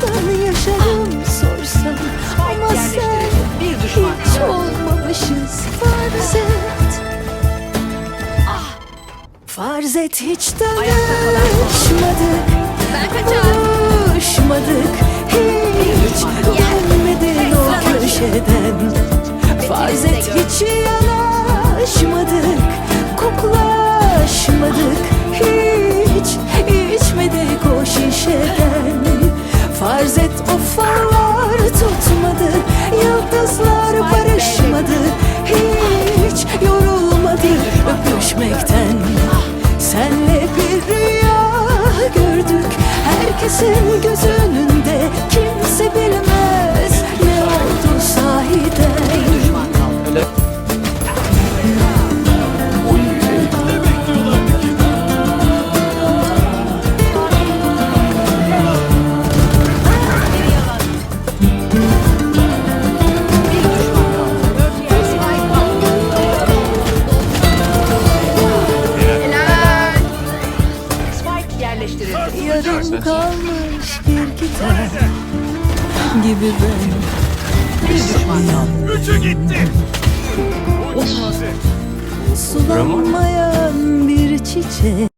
Aşktan yaşadım sorsam? Ama sen bir düşman hiç olmamışız. Farz et. Farz et hiç tanışmadık Ben hiç Dönmedin o köşeden. Farz et hiç yanaşmadık Koklaşmadık öpüşmekten Senle bir rüya gördük. Herkesin göz yerleştirildi. Yarım kalmış bir kitap Gibi ben Üçü gitti. Sulanmayan bir çiçek